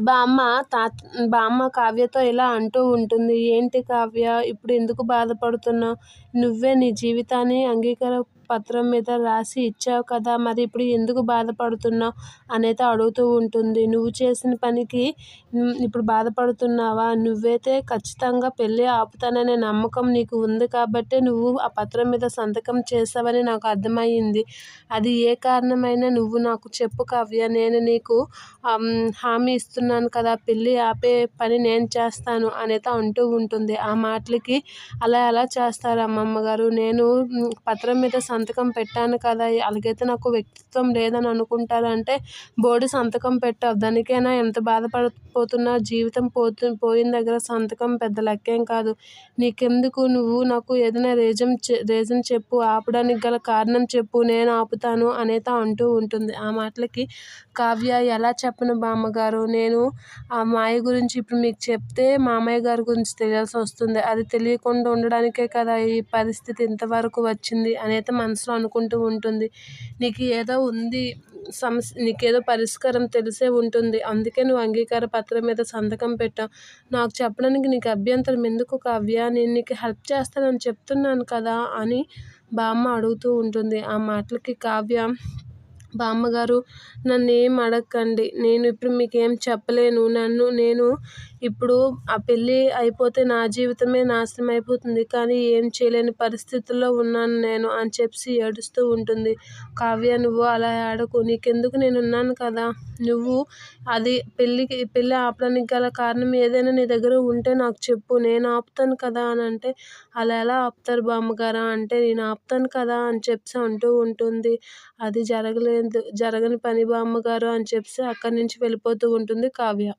బామ్మ తాత బామ్మ కావ్యతో ఇలా అంటూ ఉంటుంది. ఏంటి కావ్య? ఇప్పుడు ఎందుకు బాధపడుతున్నావు? నువ్వే నీ జీవితాన్ని అంగీకార పత్రం మీద రాసి ఇచ్చావు కదా మరి ఇప్పుడు ఎందుకు బాధపడుతున్నావు అనేది అడుగుతూ ఉంటుంది. నువ్వు చేసిన పనికి ఇప్పుడు బాధపడుతున్నావా? నువ్వైతే ఖచ్చితంగా పెళ్ళి ఆపుతాననే నమ్మకం నీకు ఉంది కాబట్టే నువ్వు ఆ పత్రం మీద సంతకం చేసావని నాకు అర్థమయ్యింది. అది ఏ కారణమైనా నువ్వు నాకు చెప్పు కావ్య నేను నీకు హామీ ఇస్తున్నాను కదా పెళ్ళి ఆపే పని నేను చేస్తాను అనేది అంటూ ఉంటుంది. ఆ మాటలకి అలా ఎలా చేస్తారు అమ్మమ్మ గారు? నేను పత్రం మీద సంతకం పెట్టాను కదా అలాగైతే నాకు వ్యక్తిత్వం లేదని అనుకుంటారంటే బోర్డు సంతకం పెట్టావు దానికైనా ఎంత బాధపడిపోతున్నా జీవితం పోతు పోయిన దగ్గర సంతకం పెద్ద లెక్కేం కాదు. నీకెందుకు? నువ్వు నాకు ఏదైనా రీజన్ రీజన్ చెప్పు. ఆపడానికి గల కారణం చెప్పు. నేను ఆపుతాను అనేత అంటూ ఉంటుంది. ఆ మాటలకి కావ్య ఎలా చెప్పను బామ్మగారు? నేను ఆ మాయ గురించి ఇప్పుడు మీకు చెప్తే మామయ్య గారి గురించి తెలియాల్సి వస్తుంది. అది తెలియకుండా ఉండడానికే కదా ఈ పరిస్థితి ఇంతవరకు వచ్చింది అనేది మనసులో అనుకుంటూ ఉంటుంది. నీకు ఏదో ఉంది సమస్య నీకేదో పరిష్కారం తెలిసే ఉంటుంది. అందుకే నువ్వు అంగీకార పత్రం మీద సంతకం పెట్టావు. నాకు చెప్పడానికి నీకు అభ్యంతరం ఎందుకు కావ్య? నేను నీకు హెల్ప్ చేస్తానని చెప్తున్నాను కదా అని బామ్మ అడుగుతూ ఉంటుంది. ఆ మాటలకి కావ్య బామ్మగారు నన్ను ఏం అడగకండి నేను ఇప్పుడు మీకు ఏం చెప్పలేను. నన్ను నేను ఇప్పుడు ఆ పెళ్ళి అయిపోతే నా జీవితమే నాశనం అయిపోతుంది. కానీ ఏం చేయలేని పరిస్థితుల్లో ఉన్నాను నేను అని చెప్పి ఏడుస్తూ ఉంటుంది. కావ్య నువ్వు అలా ఆడకు నీకెందుకు నేను ఉన్నాను కదా? నువ్వు అది పెళ్ళికి పెళ్ళి ఆపడానికి గల కారణం ఏదైనా నీ దగ్గర ఉంటే నాకు చెప్పు. నేను ఆపుతాను కదా అని అంటే అలా ఎలా ఆపుతారు బామ్మగారా? అంటే నేను ఆపుతాను కదా అని చెప్పి అంటూ ఉంటుంది. అది జరగలేదు. జరగని పని బామ్మగారు అని చెప్పి అక్కడి నుంచి వెళ్ళిపోతూ ఉంటుంది కావ్య.